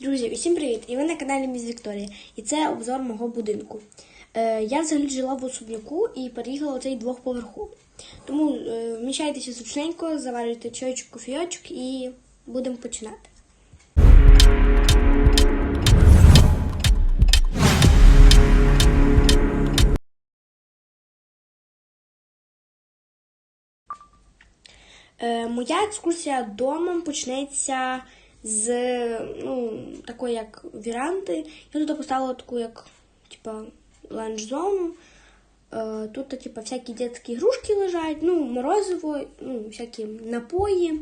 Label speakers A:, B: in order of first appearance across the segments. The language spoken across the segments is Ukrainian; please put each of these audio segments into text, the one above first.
A: Друзі, усім привіт! І ви на каналі Міс Вікторія. І це обзор мого будинку. Е, я взагалі жила в особняку і переїхала у цей двохповерховий. Тому е, вміщайтеся зручненько, заварюйте чайочок, кофійочок і будемо починати. Е, моя екскурсія домом почнеться з ну, такої як віранди. Я тут поставила таку як типа ланч-зону. Е, тут типа, всякі дитячі ігрушки лежать, ну, морозиво, ну, всякі напої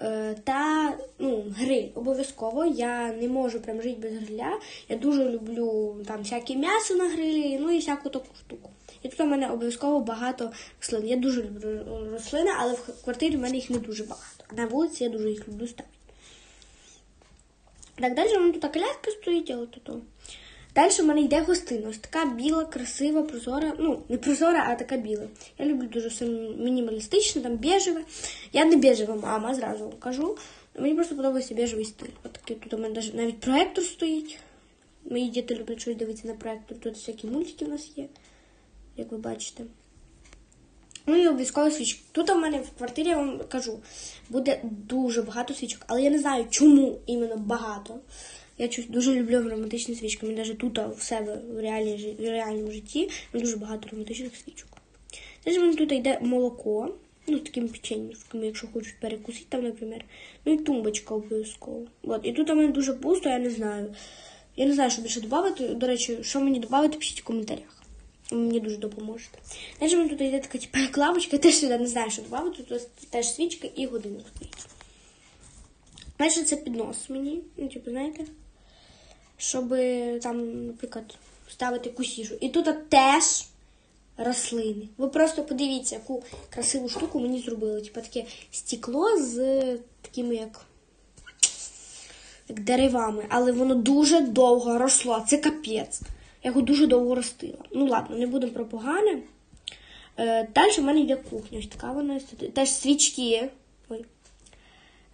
A: е, та ну, гриль. Обов'язково я не можу прям жити без гриля. Я дуже люблю там всяке м'ясо на грилі, ну і всяку таку штуку. І тут у мене обов'язково багато рослин. Я дуже люблю рослини, але в квартирі в мене їх не дуже багато. На вулиці я дуже їх люблю ставити. Так, далі у мене тут коляска стоїть, але тут. Далі в мене йде гостина. Ось така біла, красива, прозора. Ну, не прозора, а така біла. Я люблю дуже все мінімалістичне, там біжеве. Я не біжева мама, зразу кажу. Мені просто подобається біжевий стиль. От такий тут у мене навіть, проектор стоїть. Мої діти люблять щось дивитися на проектор. Тут всякі мультики в нас є, як ви бачите. Ну і обов'язково свічки. Тут у мене в квартирі, я вам кажу, буде дуже багато свічок, але я не знаю, чому іменно багато. Я дуже люблю романтичні свічки. Мені навіть тут в себе в, реальній, жи- в реальному житті дуже багато романтичних свічок. В мене тут йде молоко, ну, з такими печеньками, якщо хочуть перекусити там, наприклад. Ну і тумбочка обов'язково. От. І тут у мене дуже пусто, я не знаю. Я не знаю, що більше додати. До речі, що мені додати, пишіть в коментарях. Мені дуже допоможете. Далі в мене тут йде така типу, як лавочка, я теж сюди не знаю, що додати. Тут теж свічка і годинник стоїть. Далі це піднос мені, ну, типу, знаєте, щоб там, наприклад, ставити якусь їжу. І тут теж рослини. Ви просто подивіться, яку красиву штуку мені зробили. Типу таке стекло з такими як, як деревами. Але воно дуже довго росло. Це капець. Я його дуже довго ростила. Ну ладно, не будемо про погане. Е, далі в мене йде кухня. Ось така вона. Теж свічки. Ой.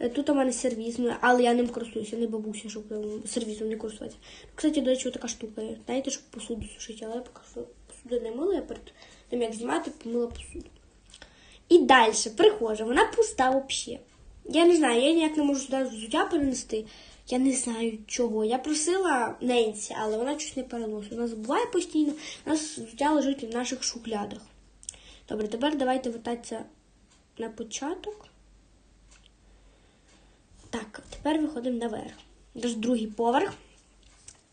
A: Е, Тут у мене сервіз, ну, але я ним користуюся, не бабуся, щоб е, сервізом не користуватися. Кстати, до речі, така штука є. Знаєте, щоб посуду сушити, але я поки що посуду не мила, я перед тим, як знімати, помила посуду. І далі, прихожа, вона пуста взагалі. Я не знаю, я ніяк не можу сюди взуття перенести. Я не знаю чого. Я просила Ненсі, але вона щось не переносить. Вона забуває постійно, у нас взуття лежить в наших шухлядах. Добре, тепер давайте вертатися на початок. Так, тепер виходимо наверх. Тож другий поверх.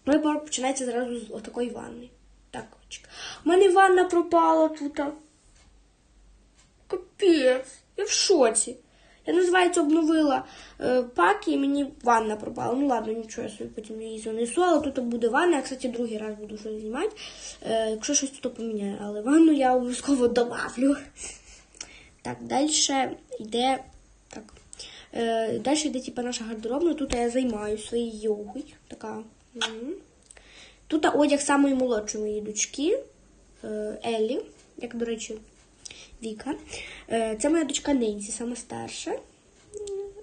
A: Другий поверх починається зразу з отакої ванни. Так, чекай. У мене ванна пропала тут. Капець, я в шоці. Я, називається, обновила е, паки і мені ванна пропала. Ну ладно, нічого, я собі потім її занесу, але тут буде ванна. Я, кстати, другий раз буду щось знімати. Е, якщо щось тут поміняю, але ванну я обов'язково добавлю. Так, далі йде. Так. Е, далі йде типу, наша гардеробна. Тут я займаюся своєю йогою. Така. Тут одяг самої молодшої моєї дочки е, Еллі, як, до речі, Віка. Е, Це моя дочка Ненсі, сама старша.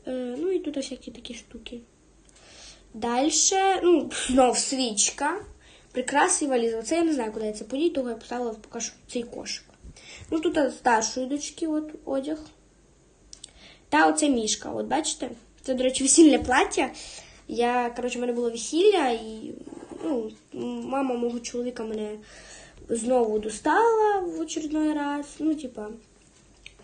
A: Е, Ну і тут всякі такі штуки. Далі, ну, знов свічка. Прикраси і валіза. Оце я не знаю, куди я це подію, того я поставила поки що цей кошик. Ну, тут старшої дочки от, одяг. Та оце мішка. От бачите? Це, до речі, весільне плаття. Я, коротше, в мене було весілля, і ну, мама мого чоловіка мене знову достала в очередной раз. Ну, типа,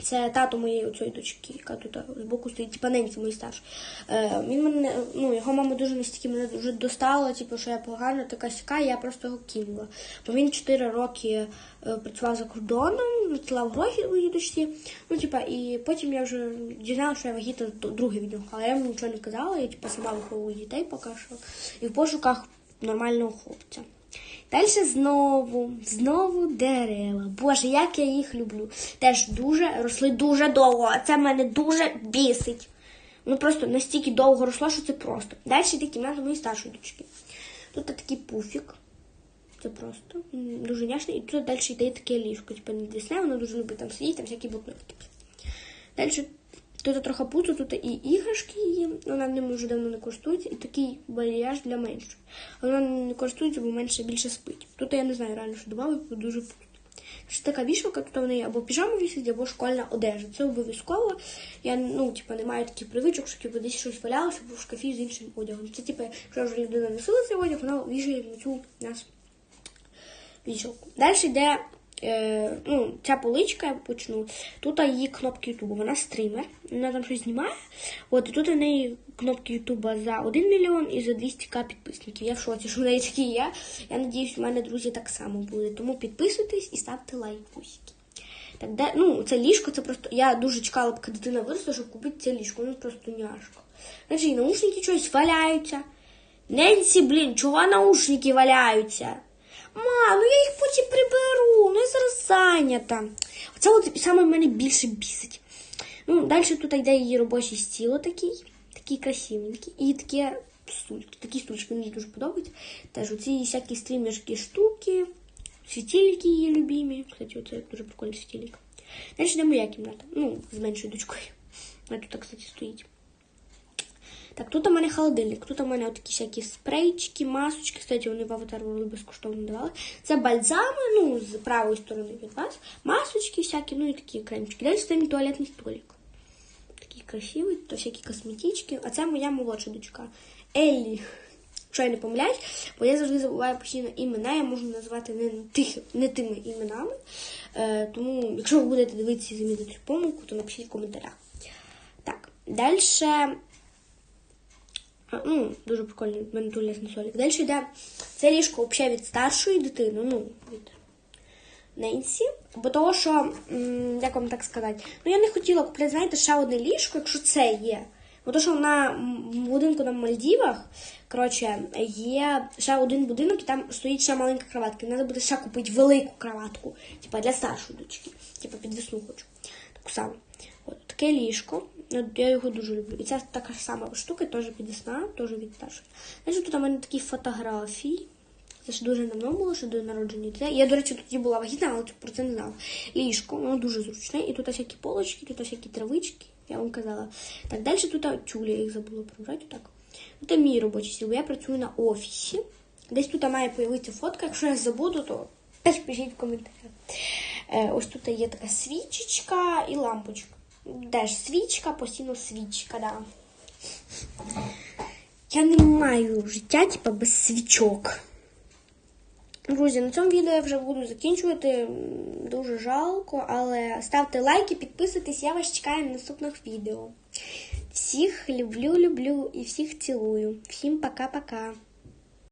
A: це тато моєї оцієї дочки, яка тут збоку стоїть, типа ненці мої старші. Е, він мене, ну, його мама дуже настільки мене дуже достала, типу, що я погана така сяка, я просто його кинула. Бо він 4 роки е, працював за кордоном, надсилав гроші своїй дочці. Ну, типа, і потім я вже дізналася, що я вагітна д- друге від нього. Але я йому нічого не казала, я типа сама виховую дітей поки що. І в пошуках нормального хлопця. Далі знову, знову дерева. Боже, як я їх люблю. Теж дуже росли дуже довго, а це мене дуже бісить. Ну просто настільки довго росло, що це просто. Далі йде кімната моєї старшої дочки. Тут такий пуфік. Це просто дуже няшно. І тут далі йде таке ліжко. Типу не десне, воно дуже любить там сидіти, там всякі блокнотики. Далі Тут трохи пуцу, тут і іграшки її, вона ним вже давно не користується, і такий баліяж для меншої. Вона не користується, бо менше більше спить. Тут я не знаю реально, що додали, бо дуже пуцу. Ще така вішалка, тут в неї або піжама вісить, або школьна одежа. Це обов'язково. Я ну, типу, не маю таких привичок, що типу, десь щось валялося або в шкафі з іншим одягом. Це типу, якщо вже людина носила цей одяг, вона вішає на цю нас вішалку. Далі йде е, ну, ця поличка, я почну. Тут її кнопки Ютубу. Вона стрімер, вона там щось знімає. От і тут у неї кнопки Ютуба за 1 мільйон і за 200к підписників. Я в шоці, що в неї такі є. Я надіюсь, у мене друзі так само буде. Тому підписуйтесь і ставте лайкусики. Так, де, ну, це ліжко, це просто. Я дуже чекала, поки дитина виросла, щоб купити це ліжко. Ну просто няшко. Значить, наушники щось валяються. Ненсі, блін, чого наушники валяються? Ма, ну я їх потім приберу, ну я зараз зайнята. Оце от саме мене більше бісить. Ну, далі тут йде її робочий стіл такий, такий красивенький. І такі стульки. Такі стульчики мені дуже подобаються. Теж оці всякі стрімерські штуки, світильники її любимі. Кстати, оце дуже прикольний світильник. Далі йде моя кімната. Ну, з меншою дочкою. Вона тут, кстати, стоїть. Так, тут у мене холодильник, тут у мене такі всякі спрейчики, масочки. Кстати, вони в аватар World безкоштовно давали. Це бальзами, ну, з правої сторони від вас. Масочки всякі, ну і такі кремчики. Далі стоїть туалетний столик. Такий красивий, то всякі косметички. А це моя молодша дочка. Еллі. Що я не помиляюсь, бо я завжди забуваю постійно імена, я можу назвати не, тих, не тими іменами. Е, тому, якщо ви будете дивитися і замітити помилку, то напишіть в коментарях. Так, далі. Ну, дуже прикольний туалетний столик. Далі йде це ліжко взагалі від старшої дитини, ну, від Ненсі. Бо того, що, як вам так сказати, ну я не хотіла купляти, знаєте, ще одне ліжко, якщо це є. Бо то, що на м, будинку на Мальдівах, коротше, є ще один будинок, і там стоїть ще маленька кроватка. І треба буде ще купити велику кроватку, типа для старшої дочки. Типа підвісну хочу. Таку саму. От таке ліжко. От Я його дуже люблю. І ця така ж сама штука, теж підвісна, теж від старшої. Знаєш, тут у мене такі фотографії. Це ж дуже давно було, що до народження дітей. Я, до речі, тоді була вагітна, але про це не знала. Ліжко, воно дуже зручне. І тут всякі полочки, тут всякі травички, я вам казала. Так, далі тут тюлі, їх забула прибрати. Так. Це мій робочий стіл. Я працюю на офісі. Десь тут має появитися фотка. Якщо я забуду, то теж пишіть в коментарях. Е, ось тут є така свічечка і лампочка. Теж свічка, постійно свічка, да. Я не маю життя, типа, без свічок. Друзі, на цьому відео я вже буду закінчувати. Дуже жалко, але ставте лайки, підписуйтесь, я вас чекаю на наступних відео. Всіх люблю, люблю і всіх цілую. Всім пока-пока.